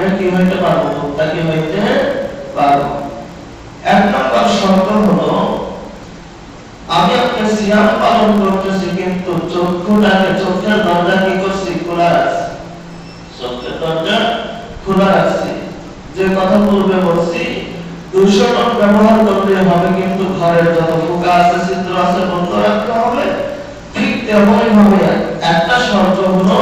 আপনি কি হইতে পারব? মুক্তাকি হইতে পারব? এক নম্বর শর্ত হলো, আমি আপনি সিয়াম পালন করতেছি, কিন্তু চক্ষুটাকে, চোখের দরজা কি করছি? খোলা রাখছি। চোখের দরজা খোলা রাখছি। যে কথা পূর্বে বলছি টন ব্যবহার করতে হবে, কিন্তু ঘরের যত ফুকা আছে, ছিদ্র আছে, বন্ধ রাখতে হবে, ঠিক তেমনই ভাবে একটা শর্ত হলো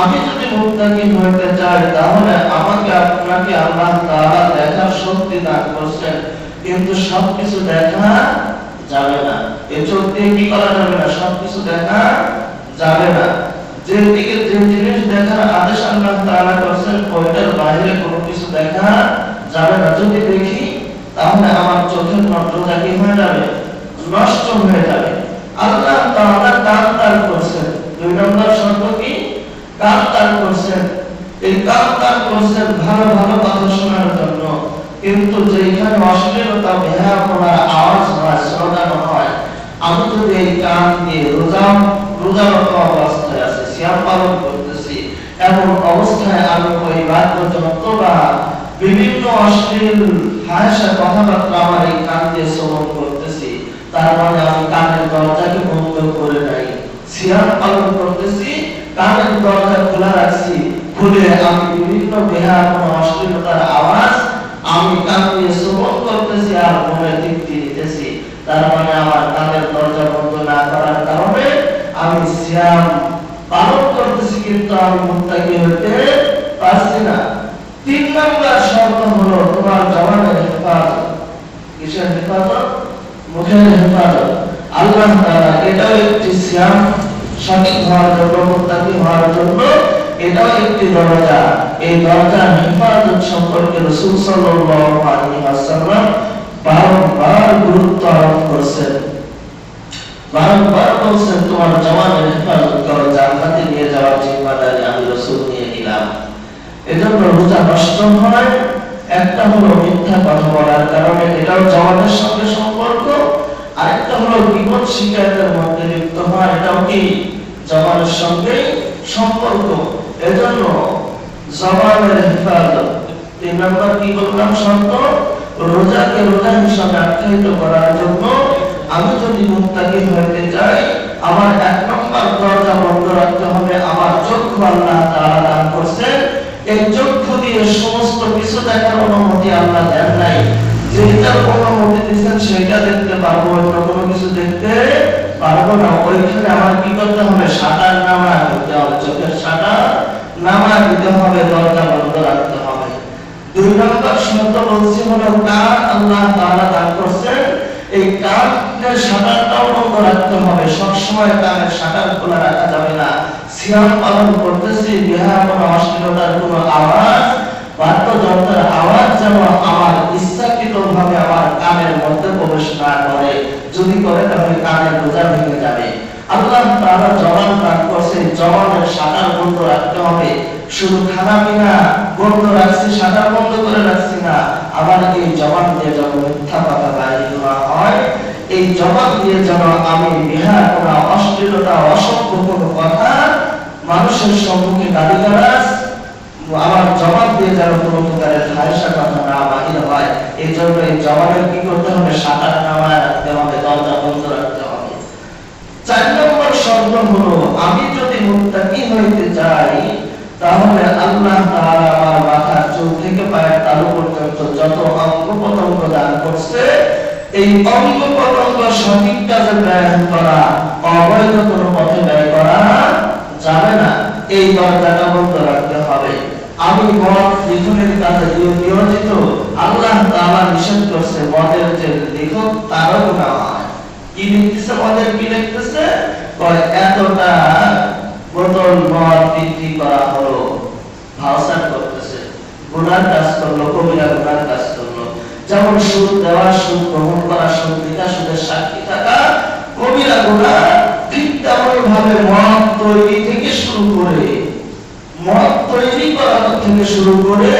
আমি যদি মুক্তাকি হইতে চাই, তাহলে আমাকে আপনাকে আল্লাহ তাআলা দেখার শক্তি দান করছেন। কিন্তু সবকিছু দেখা যাবে না। এই চোখ দিয়ে কি করা যাবে না? সবকিছু দেখা যাবে না। যে দিকে যে জিনিস দেখার আদেশ আল্লাহ তাআলা করছেন, ওইটার বাইরে কোনো কিছু দেখা যাবে না। যদি দেখি, তাহলে আমার চোখের নজরটা কি হয়ে যাবে? নষ্ট হয়ে যাবে। আল্লাহ তাআলা কান দান করছেন? দুই নম্বর শর্ত কি? কান করছেন এই কান করছেন ভালো ভালো কথা শোনার জন্য। কিন্তু যেখানে অশ্লীলতা বেহায়াপনার আওয়াজ হয় শ্রোতানো হয়, আমি যদি এই কান দিয়ে রোজা, রোজারত অবস্থায় আছি, সিয়াম পালন করতেছি, এমন অবস্থায় আমি ওই বাদ্যযন্ত্র বা বিভিন্ন অশ্লীল হাসা কথাবার্তা আমার এই কান দিয়ে শ্রবণ করতেছি, তার মানে আমি কানের দরজাকে বন্ধ করে নাই, সিয়াম পালন করতেছি কানের দরজা খোলা রাখছি। খুলে আমি বিভিন্ন বেহায়াপনা অশ্লীলতার আওয়াজ আমি কান দিয়ে শ্রবণ করতেছি আর মনে তৃপ্তি নিতেছি তার মানে আমার কানের দরজা বন্ধ না করার কারণে আমি সিয়াম পালন করতেছি, কিন্তু আমি মুক্তাকি হইতে পারছি না। তিন নম্বর শর্ত হলো তোমার জবানের হেফাজত। কিসের হেফাজত? মুখের হেফাজত। আল্লাহ তাআলা এটাও একটি সিয়াম সঠিক হওয়ার জন্য মুক্তাকি হওয়ার জন্য এটাও একটি দরজা। এই দরজার হেফাজত সম্পর্কে রাসূল সাল্লাল্লাহু আলাইহি ওয়াসাল্লাম বারবার গুরুত্ব আরোপ করেছেন। বারবার বলছেন, তোমার জওয়ানের হেফাজত করো, জান্নাতে নিয়ে যাওয়ার জিম্মাদারি আমি রাসূল নিয়ে নিলাম। এজন্য রোজা নষ্ট হয়, একটা হলো মিথ্যা কথা বলার কারণে, এটাও জওয়ানের সঙ্গে সম্পর্ক। আরেকটা হলো বিপদ শিকায়তের মধ্যে লিপ্ত হয় এটাও কি? জওয়ানের সঙ্গে সম্পর্ক। এজন্য জবানের হেফাজত। তিন নম্বর কি বললাম শর্ত? রোজাকে রোজা হিসাবে আখ্যায়িত করার জন্য আমি যদি মুক্তাকি হইতে চাই, আমার এক নম্বর দরজা বন্ধ রাখতে হবে। আমার চক্ষু আল্লাহ তাআলা দান করছেন। এই চক্ষু দিয়ে সমস্ত কিছু দেখার অনুমতি আল্লাহ দেন নাই। যেটার অনুমতি দিচ্ছেন সেটা দেখতে পারব, অন্য কোনো কিছু দেখতে পারব সাঁতার সাঁতার কান শাটারটাও বন্ধ রাখতে হবে। সবসময় কানের শাটার খোলা রাখা যাবে না। সিয়াম পালন করতেছি, বিহার কোনো অশ্লীলতার কোনো আওয়াজ, বাদ্যযন্ত্রের আওয়াজ যেন ইচ্ছাকৃত ভাবে আমার কানের মধ্যে প্রবেশ না করে যদি করে, তাহলে কানের বোঝা ভেঙে যাবে। আল্লাহ তাআলা জবান দান করছে জবানের শাটার বন্ধ রাখতে হবে। শুধু খানা পিনা বন্ধ রাখছি শাটার বন্ধ করে রাখছি না। আবার এই জবান দিয়ে যখন মিথ্যা কথা বাইরে দেওয়া হয়। এই জবান দিয়ে যেন আমি বিহার কোনো অশ্লীলতা, অসভ্য কোনো কথা মানুষের সম্মুখে দাবি করাস আমার জবাব দিয়ে যেন কোনো প্রকারের হায়সা কথা না বাহির হয়, এই জন্য এই জবানের কি করতে হবে? সাঁতার নামায় রাখতে হবে, দরজা বন্ধ রাখতে হবে। চার নম্বর শর্ত হলো, আমি যদি হইতে তাহলে আল্লাহ আমার মাথার থেকে পায়ের তালু পর্যন্ত যত অঙ্গ দান করছে, এই অঙ্গ ব্যয় করা, অবৈধ কোনো পথে ব্যয় করা যাবে না। এই দরজাটা বন্ধ রাখতে আমি মদ লিখনের কাজে নিয়োজিত আল্লাহ তাআলা নিষেধ করছে মদের যে লেখক, তারও হয়। কি লিখতেছে মদের, কি লিখতেছে? কয়, এতটা বোতল মদ বিক্রি করা হলো। ভাউচার করতেছে, গুনার কাজ করল, কবিরা গুনার কাজ করল। যেমন সুদ দেওয়া, সুদ গ্রহণ করা, সুদ দিতা সুদের সাক্ষী থাকা, কবিরা গুণা ঠিক তেমন ভাবে মদ তৈরি থেকে শুরু করে মদ থেকে শুরু করে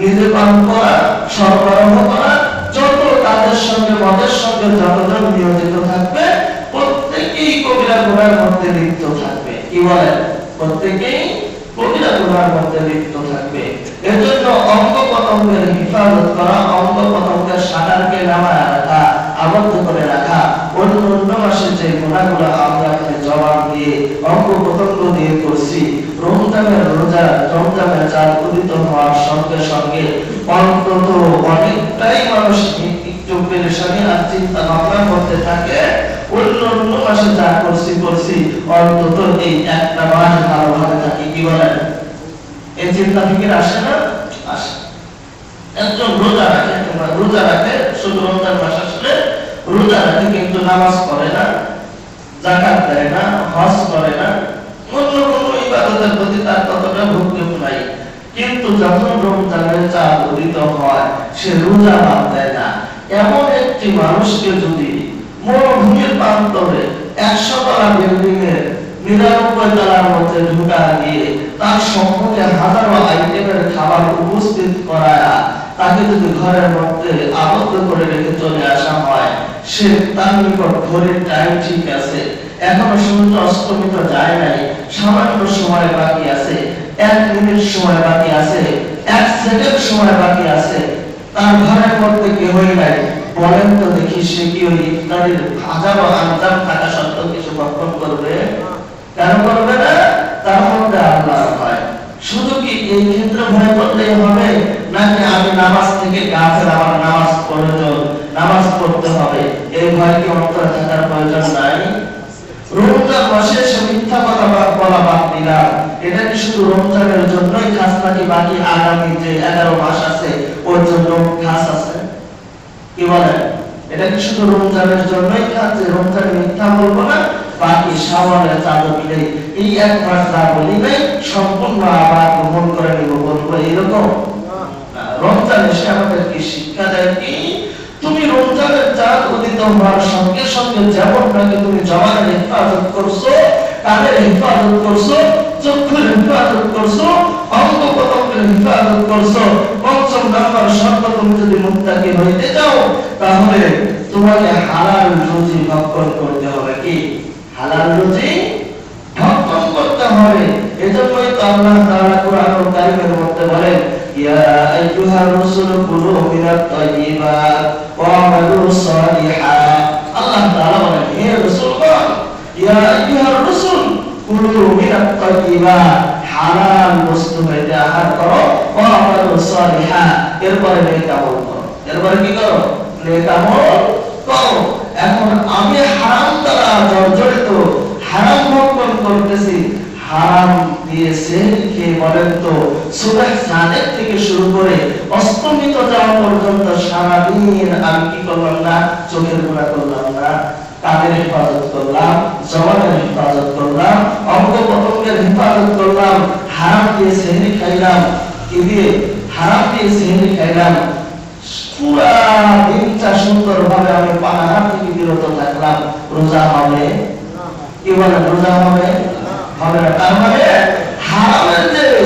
নিজে পান করা, সরবরাহ করা, যত কাজের সঙ্গে মদের সঙ্গে যতজন নিয়োজিত থাকবে, প্রত্যেকেই কবিরা গুণার মধ্যে লিপ্ত থাকবে। কি বলেন? প্রত্যেকেই অঙ্গ পতঙ্গের হিফাজত অঙ্গ পতঙ্গের সাঁটারকে নামায় রাখা, আবদ্ধ করে রাখা অন্য মাসে যে গুণাগুলো আমরা জবাব দিয়ে অঙ্গ পতঙ্গ রমজানের রোজা, রমজানের চাঁদ উদিত হওয়ার সঙ্গে সঙ্গে অন্তত অনেকটাই মানুষ একটু পেরেশানি আর চিন্তা ভাবনা করতে থাকে, অন্য অন্য মাসে যা করছি করছি, অন্তত এই একটা মাস ভালোভাবে থাকি, কি বলেন? এই চিন্তা ফিকির আসে না? আসে। একজন রোজা রাখে রোজা রাখে, শুধু রমজান মাস আসলে রোজা রাখে কিন্তু নামাজ পড়ে না জাকাত দেয় না, হজ করে না ইবাদতের প্রতি তার ততটা ভক্তিও নাই। কিন্তু যখন রমজানের চাঁদ উদিত হয়, সে রোজা বাদ দেয় না। এমন একটি মানুষকে যদি মরুভূমির প্রান্তরে একশো তলা বিল্ডিং এর নিরানব্বই তলার মধ্যে ঢুকা দিয়ে তার সম্মুখে হাজারো আইটেমের খাবার উপস্থিত করায়া তাকে যদি ঘরের মধ্যে আবদ্ধ করে রেখে চলে আসা হয়, সে তার নিকট ঘড়ির টাইম ঠিক আছে। এখনও সূর্য অস্তমিত যায় নাই, সামান্য সময় বাকি আছে, এক মিনিট সময় বাকি আছে, এক সেকেন্ড সময় বাকি আছে। তার ঘরের মধ্যে কেহই নাই। বলেন তো দেখি সে কি ওই ইফতারির হাজারো আঞ্জাম থাকা সত্ত্বেও কিছু ভক্ষণ করবে? কেন করবে না? তার মধ্যে আল্লাহ ভয়। শুধু কি এই ক্ষেত্রে ভয় করলেই হবে? নাকি আমি নামাজ থেকে গাছের আমার নামাজ প্রয়োজন নামাজ পড়তে হবে। এই ভয় কি অন্তরে থাকার প্রয়োজন নাই? রমজান মাসে সে মিথ্যা কথা বলা বাদ দিলাম এটা কি শুধু রমজানের জন্যই খাস নাকি বাকি আগামী যে এগারো মাস আছে, ওর জন্য খাস আছে? কি বলেন এটা কি শুধু রমজানের জন্যই খাস যে রমজানে মিথ্যা বলব না? বাকি শাওয়ালের চাঁদ মিলে এই এক মাস যা বলি নাই সম্পূর্ণ আবার গ্রহণ করে নিব বলব এরকম রমজান এসে আমাদেরকে শিক্ষা দেয় কি? তুমি রমজানের চাঁদ উদিত হওয়ার সঙ্গে সঙ্গে যেমন নাকি তুমি জবানের হেফাজত করছ কানের হেফাজত করছ? চক্ষুর হেফাজত করছ অঙ্গ হেফাজত করছ। পঞ্চম নাম্বার শর্ত তুমি যদি হইতে তাহলে তোমাকে হালাল রুজি ভক্ষণ করতে হবে কি? হালাল রুজি ভক্ষণ করতে হবে। এজন্যই তো আল্লাহ তাআলা কোরআনুল মধ্যে বলেন আইয়ুহার রাসূল কুলু মিনাত তাইয়্যিবাত ওয়া আমালু সালিহাত আল্লাহ তাআলা বলেন, হে রাসূলগণ ইয়া আইয়ুহার রাসূল কুলু মিনাত তাইয়্যিবাত হালাল বস্তু করো ওয়া আমালু এরপরে নেক আমল এরপরে কি করো? নেক আমল করো। এখন আমি হারাম দ্বারা জর্জরিত, হারাম ভক্ষণ করতেছি, হারাম দিয়ে খেয়ে বলেন তো? সাদেক থেকে শুরু করে অস্তমিত যাওয়া পর্যন্ত সারাদিন কি করলাম না? চোখের করলাম না। হেফাজত করলাম? হেফাজত করলাম। অঙ্গ পতঙ্গের হেফাজত করলাম। হারাম দিয়ে সেহরি খাইলাম। কি দিয়ে? হারাম দিয়ে সেহরি খাইলাম। পুরা দিনটা আমি পানাহার থেকে বিরত থাকলাম। রোজা হবে? কি বলে রোজা হবে? হবে না। তার মানে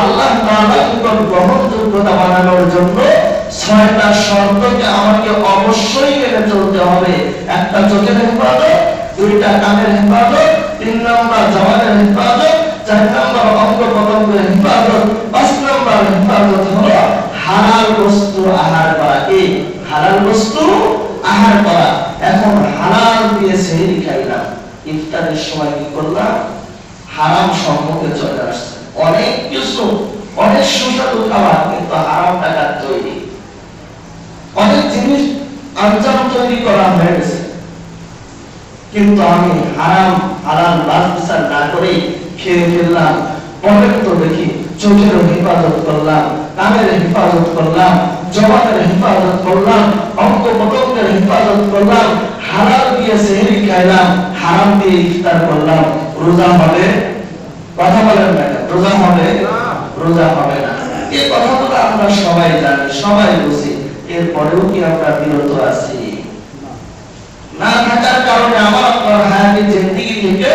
আল্লাহ গ্রহণযোগ্যতা বানানোর জন্য ছয়টা শর্তকে আমাকে অবশ্যই মেনে চলতে হবে। একটা চোখের হেফাজত, দুইটা কানের হেফাজত, তিন নম্বর জবানের হেফাজত, চার নম্বর অঙ্গ প্রত্যঙ্গের হেফাজত, পাঁচ নম্বর হেফাজত হলো হালাল বস্তু আহার করা। এই হালাল বস্তু আহার করা। এখন হালাল দিয়ে সেহরি খাইলাম। ইফতারের সময় কি করলাম? হারাম সম্মুখে চলে আসছে। অনেক কিছু অনেক সুস্বাদু খাবার, কিন্তু হারাম টাকার তৈরি। অনেক জিনিস আঞ্জাম তৈরি করা হয়ে গেছে। কিন্তু আমি হারাম বাস বিচার না করে খেয়ে ফেললাম তো দেখি চোখের হেফাজত করলাম, কানের হেফাজত করলাম, জবানের হেফাজত করলাম অঙ্গ পতঙ্গের হেফাজত করলাম, হালাল দিয়ে সেহরি খাইলাম, হারাম দিয়ে ইফতার করলাম। রোজা কথা বলেন রোজা হবে? রোজা হবে না। এই কথাগুলো আমরা সবাই জানি, সবাই বুঝি। এরপরেও কি আমরা বিরত আছি? না থাকার কারণে আমার আপনার হায়াতি জিন্দিগি থেকে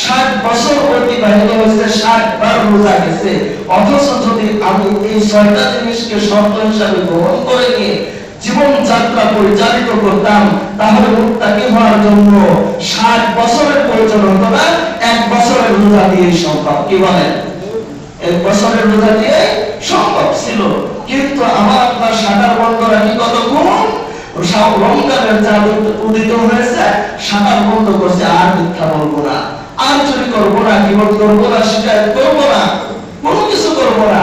ষাট বছর অতিবাহিত হয়েছে, ষাট বার রোজা গেছে। অথচ যদি আমি এই ছয়টা জিনিসকে শর্ত হিসাবে গ্রহণ করে নিয়ে জীবন যাত্রা পরিচালিত করতাম, তাহলে মুক্তাকি হওয়ার জন্য? ষাট বছরের প্রয়োজন হতো না, এক বছরের রোজা দিয়ে সম্ভব। কি বলেন? এক বছরের রোজা দিয়ে সম্ভব ছিল। কিন্তু আমার আপনার সাঁতার বন্ধ রাখি কতক্ষণ সব রমজানের চাঁদ উদিত হয়েছে সাঁতার বন্ধ করছে, আর মিথ্যা বলব না। আর চুরি করব না বিপদ করব না, শিকায়ত করব না, কোনো কিছু করব না।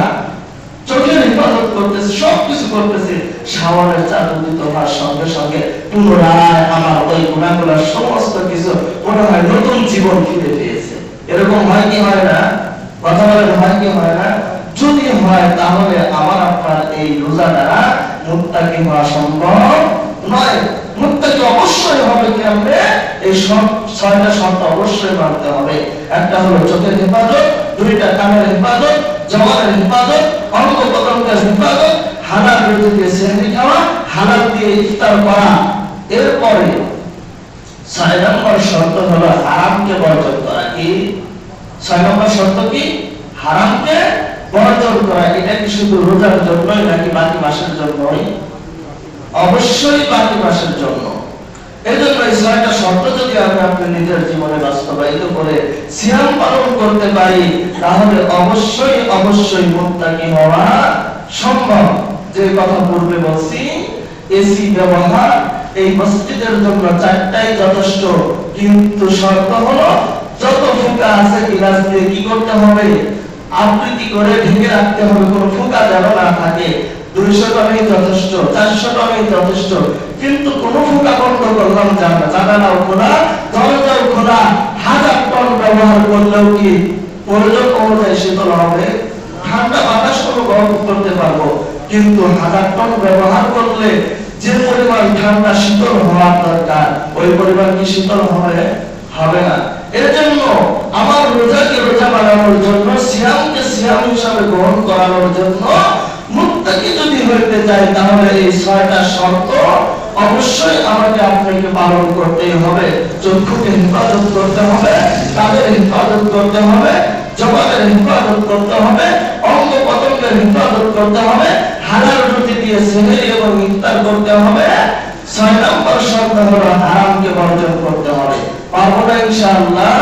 চোখের হেফাজত করতেছে, সব কিছু করতেছে। শাওয়ারের চাঁদ উদিত হওয়ার সঙ্গে সঙ্গে পুনরায় আমার ওই গুণাগুলার সমস্ত কিছু মনে হয় নতুন জীবন ফিরে পেয়েছে। এরকম হয় কি হয় না? কথা বলেন হয় কি হয় না? যদি হয় তাহলে আমার আপনার এই রোজা দ্বারা মুত্তাকি হওয়া সম্ভব নয়। মুত্তাকি অবশ্যই হবে কেমনে এই সব ছয়টা শর্ত অবশ্যই মানতে হবে। একটা হলো চোখের হেফাজত, দুইটা কানের হেফাজত, জবানের হেফাজত অঙ্গ প্রত্যঙ্গের হেফাজত, হালাল রুটি দিয়ে সেহরি খাওয়া, হালাল দিয়ে ইফতার করা। এরপরে ছয় নম্বর শর্ত হলো হারামকে বর্জন করা। কি? ছয় নম্বর শর্ত কি? হারামকে বর্জন করা। এটা কি শুধু রোজার জন্যই নাকি বাকি মাসের জন্যই? অবশ্যই বাকি মাসের জন্য। এই জন্য ছয়টা শর্ত যদি আমি আপনি নিজের জীবনে বাস্তবায়িত করে সিয়াম পালন করতে পারি, তাহলে অবশ্যই অবশ্যই মুত্তাকি হওয়া সম্ভব। যে কথা পূর্বে বলছি, এসি ব্যবহার, এই মসজিদের জন্য চারটাই যথেষ্ট। কিন্তু শর্ত হলো যত ফুকা আছে গিলাস দিয়ে কি করতে হবে? আবৃত্তি করে ঢেকে রাখতে হবে, কোনো ফুকা যেন না থাকে। দুইশো টনেই যথেষ্ট চারশো টনেই যথেষ্ট। কিন্তু কোনো ফুকা বন্ধ করলাম যাবে না জানালাও খোলা দরজাও খোলা হাজার টন ব্যবহার করলেও কি প্রয়োজন অনুযায়ী শীতল হবে? ঠান্ডা বাতাস কোনো গরম করতে পারব। কিন্তু হাজার টন ব্যবহার করলে যে পরিমাণ ঠান্ডা শীতল হওয়ার দরকার, ওই পরিমাণ কি শীতল হবে? হবে না। এর জন্য আমার রোজাকে রোজা বানানোর জন্য, সিয়ামকে সিয়াম হিসাবে গ্রহণ করানোর জন্য মুক্তাকি যদি হইতে চাই তাহলে এই ছয়টা শর্ত অবশ্যই আমাকে আপনাকে পালন করতেই হবে। চক্ষুকে হেফাজত করতে হবে তাদের হেফাজত করতে হবে, জবানের হেফাজত করতে হবে অঙ্গ পতঙ্গের হেফাজত করতে হবে হালাল রুটি দিয়ে সেহেরি এবং ইফতার করতে হবে। ছয় নম্বর শর্ত হলো হারামকে বর্জন করতে হবে। পারব না ইনশাআল্লাহ,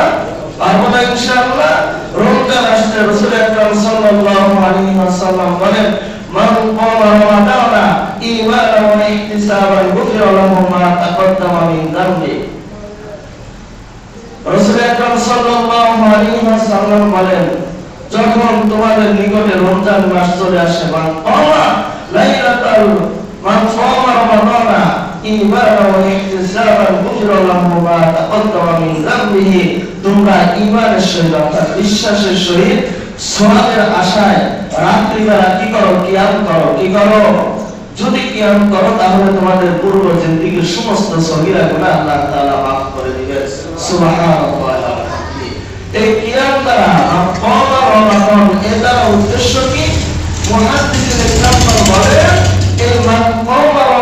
পারব না ইনশাআল্লাহ। রমজান আসলে রাসূল আকরাম সাল্লাল্লাহু আলাইহি ওয়াসাল্লাম বলেন, মান ক্বামা রমাদানা, ঈমানান ওয়া ইহতিসাবান গুফিরা লাহু মা তাকদ্দামা মিন যামবি রাসূল আকরাম সাল্লাল্লাহু আলাইহি ওয়াসাল্লাম বলেন, যখন তোমাদের নিকটে রমজান মাস চলে আসে, মান ক্বামা লাইলাতাল, মান ক্বামা রমাদানা ঈমানান ওয়া ইহতিসাবান গুফিরা লাহু মা তাকদ্দামা মিন যামবিহি। তোমরা ঈমানের সহিত অর্থাৎ বিশ্বাসের সহিত সওয়াবের আশায় রাত্রিবেলা কি করো, কিয়াম করো, কি করো? যদি কিয়াম করো, তাহলে তোমাদের পূর্ব জিন্দিগির সমস্ত সগীরা গুনাহ আল্লাহ তাআলা মাফ করে দিবেন। সুবহানাল্লাহ এই কিয়াম দ্বারা কমা রমাদান এর দ্বারা উদ্দেশ্য কি? মুহাদ্দিসিন ইসলাম বলেন এই দ্বারা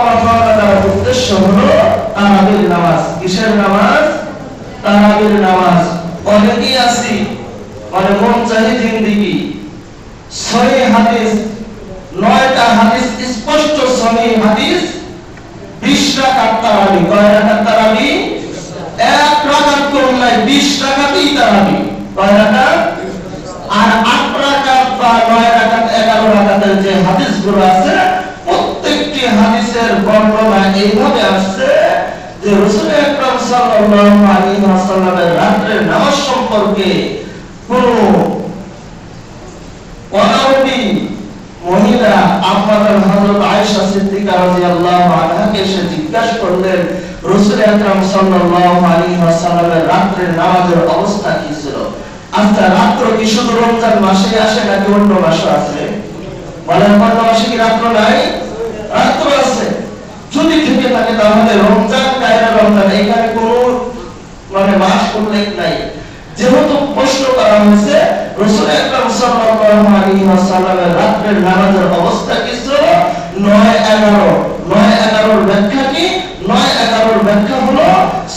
উদ্দেশ্য হলো তারাবির নামাজ। কিসের নামাজ? তারাবির নামাজ। অনেকেই আছি মানে মন চাহি জিন্দিগি। সহি হাদিস, নয়টা হাদিস স্পষ্ট সহি হাদিস, বিশ রাকাত তারাবি। কয় রাকাত তারাবি? এক রাকাত করলে বিশ রাকাতই তারাবি। কয় রাকাত? আর আট রাকাত বা নয় রাকাত, এগারো রাকাতের যে হাদিসগুলো আছে, প্রত্যেকটি হাদিসের বর্ণনা এইভাবে আসছে যে রাসূল আকরাম সাল্লাল্লাহু আলাইহি ওয়াসাল্লামের রাত্রের নামাজ সম্পর্কে কোন অনারবি মহিলা আমাদের হযরত আয়েশা সিদ্দিকা রাদিয়াল্লাহু আনহাকে এসে জিজ্ঞাসা করলেন, রাসূল আকরাম সাল্লাল্লাহু আলাইহি ওয়াসাল্লামের রাত্রের নামাজের অবস্থা কি ছিল? আচ্ছা রাত্র কি শুধু রমজান মাসে আসে নাকি অন্য মাসে আসে? বলেন, অন্য মাসে কি রাত্র নাই? রাত্র যদি থেকে থাকে তাহলে রমজান কায়রা রমজান, এখানে কোনো মানে মাস উল্লেখ নাই। যেহেতু প্রশ্ন করা হয়েছে রসুল আকরাম সাল্লাল্লাহু আলাইহি ওয়াসাল্লামের রাত্রের নামাজের অবস্থা কি ছিল? 9 11 9 11 এর ব্যাখ্যা কি? 9 11 এর ব্যাখ্যা হলো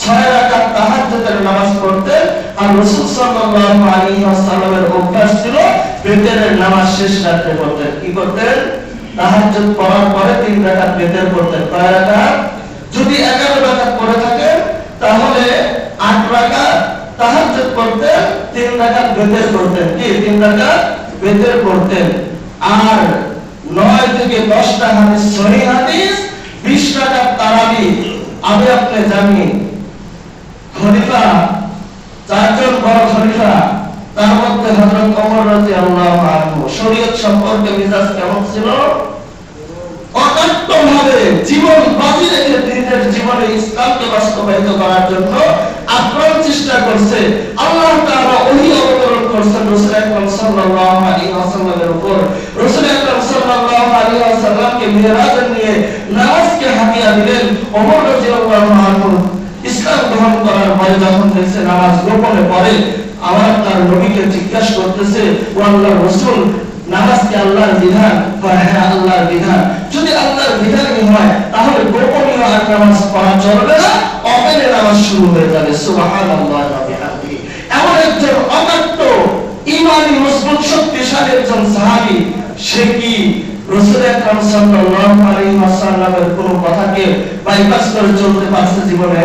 6 রাকাত তাহাজ্জুদের নামাজ পড়তেন আর রসুল সাল্লাল্লাহু আলাইহি ওয়াসাল্লামের অভ্যাস ছিল বেতের নামাজ শেষ রাতে পড়তেন কি করতেন? তাহাজ্জুদ পড়ার পরে তিন রাকাত বেতের পড়তেন কয় রাকাত যদি 11 রাকাত পড়ে থাকেন তাহলে 8 রাকাত তাহাজ্জুদ করতেন তিন রাকাত বেতের করতেন কি? তিন রাকাত বেতের করতেন আর নয় থেকে দশটা হাদিস, সহি হাদিস, বিশ রাকাত তারাবি। আমি আপনি জানি, খলিফা, চারজন বড় খলিফা তার মধ্যে হযরত ওমর রাদিয়াল্লাহু আনহু শরীয়ত সম্পর্কে মিজাজ কেমন ছিল? অকাট্যভাবে জীবন বাজি রেখে দিনের জীবনে ইসলামকে বাস্তবায়িত করার জন্য আপ্রাণ চেষ্টা করছে। আল্লাহ তাআলা ওহী অবতরণ করছেন রাসূল আকরাম সাল্লাল্লাহু আলাইহি ওয়াসাল্লামের উপর। রাসূল আকরাম সাল্লাল্লাহু আলাইহি ওয়াসাল্লামকে মিরাজ নিয়ে নামাজকে হাতিয়া দিলেন ওমর রাদিয়াল্লাহু আনহু। ইসলাম গ্রহণ করার পরে যখন দেখছে নামাজ গোপনে পড়ে আবার তার নবীকে জিজ্ঞাসা করতেছে, ও আল্লাহর রাসূল নামাজ আল্লাহর বিধান? হ্যাঁ আল্লাহর বিধান। যদি আল্লাহর বিধানই হয়, তাহলে গোপনীয় আর নামাজ পড়া চলবে না, অপেনে নামাজ শুরু হয়ে যাবে। সুবহানাল্লাহ এমন একজন অকাট্য ইমানি, মজবুত, শক্তিশালী একজন সাহাবী, সে কি রাসূল আকরাম সাল্লাল্লাহু আলাইহি ওয়াসাল্লামের কোন কথাকে বাইপাস করে চলতে পারছে জীবনে?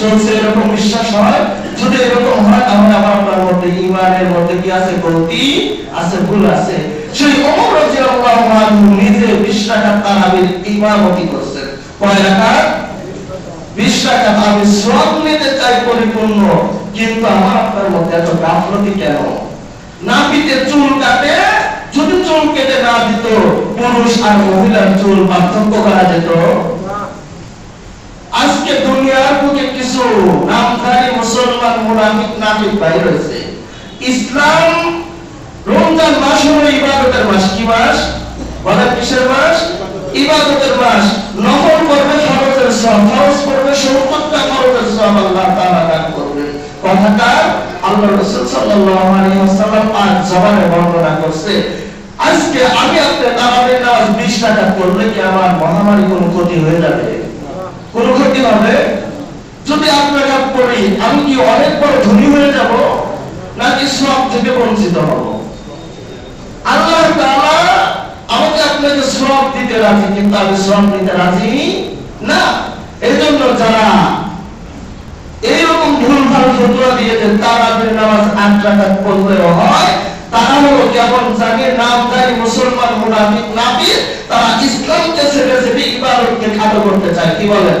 চলছে এরকম বিশ্বাস হয়? যদি এরকম হয়, তাহলে আমার আপনার মধ্যে ইমানের মধ্যে কি আছে? গলতি আছে, ভুল আছে। সেই ওমর রাদিয়াল্লাহু আনহু নিজে 20 রাকাত তারাবির ইমামতি করছেন। কয় রাকাত? 20 রাকাত আমি সব নিতে চাই পরিপূর্ণ, কিন্তু আমার আপনার মধ্যে এত গাফলতি কেন? নাপিতে চুল কাটে, যদি চুল কেটে না দিত, পুরুষ আর মহিলার চুল পার্থক্য করা যেত। আজকে দুনিয়ার বুকে কিছু নামধারী মুসলমান মুনাফিক নাফিক বাইর হয়েছে। ইসলাম রমজান মাস হলো ইবাদতের মাস, কি মাস? বলেন কিসের মাস? ইবাদতের মাস। নফল করবে ফরজের সব, ফরজ করবে সত্তরটা ফরজের সব আল্লাহ তাআলা দান করবে। কথাটা আল্লাহ রাসূল সাল্লাল্লাহু আলাইহি ওয়াসাল্লাম আজ জবানে বর্ণনা করছে, আজকে আমি আপনি তারাবির নামাজ 20 টাকা করলে কি আমার মহামারী কোনো ক্ষতি হয়ে যাবে? কোন ক্ষতি হবে? যদি কাপ করি, আমি কি অনেক বড় ধনী হয়ে যাব? নাকি সব থেকে বঞ্চিত হব? আল্লাহ তাআলা আমাকে আপনাকে সব দিতে রাজি, কিন্তু আমি সব দিতে রাজি না। এই জন্য যারা এইরকম ভুল ভালো ফতোয়া দিয়েছেন তারাবির নামাজ আট রাকাত পড়লেও হয়, তারা হলো কেবল জাগে নাম জানি মুসলমান, মুনাফিক, নাফিক, তারা ইসলামকে ছেড়ে ছেড়ে ইবাদতকে খাটো করতে চায়। কি বলেন?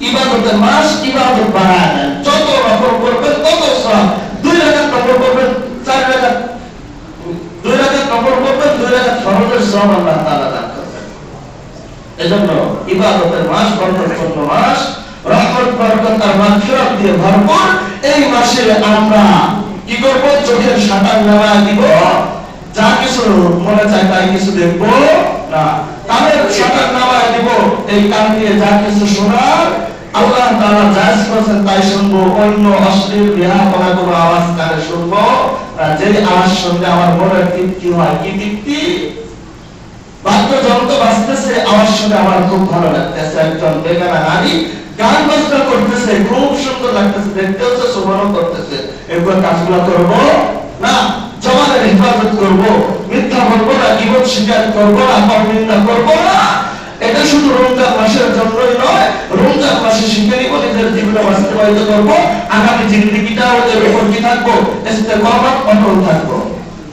ইবাদতের মাস ইবাদত বাড়ায় দেন যত নফল করবেন, তত সব। দুই রাকাত নফল করবেন, চার রাকাত। দুই রাকাত নফল করবেন, দুই রাকাত ফরজের সব আল্লাহ তাআলা দান করবেন। এজন্য ইবাদতের মাস বরকতপূর্ণ মাস, রহমত, বরকত আর মাগফিরাত দিয়ে ভরপুর। এই মাসে আমরা কি করব? চোখের শাটার নামায় দিব। যা কিছু মনে চায় তাই কিছু দেখব। না কানের শাটার নামায় দিব। এই কান দিয়ে যা কিছু আল্লাহ তাআলা জায়েজ করেছেন, তাই শুনব। অন্য অশ্লীল বিহা করা কোনো আওয়াজ কানে শুনব। যে আওয়াজ শুনলে আমার মনের তৃপ্তি হয়। কি তৃপ্তি? বাজতেছে, আওয়াজ শুনে আমার খুব ভালো লাগতেছে। একজন বেগানা নারী গান বাজনা করতেছে, খুব সুন্দর লাগতেছে দেখতে হচ্ছে করতেছে। কাজগুলো না, জমানের হেফাজত করব। মিথ্যা বলব না গিবত স্বীকার করব না পরনিন্দা করব না। এটা শুধু মাসের জন্যই নয় রমজান মাসে শিখে নিব নিজের জীবনে করব করব আগামী জিন্দিগিটা ওদের উপর কি থাকব? ইস্তেকামাত অটল থাকব।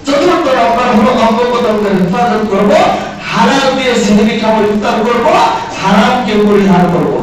চতুর্থ নম্বর হলো অঙ্গ প্রত্যঙ্গের হেফাজত করব, হালাল দিয়ে সিনেমি খাবার ইফতার করব, হারামকে পরিহার করব।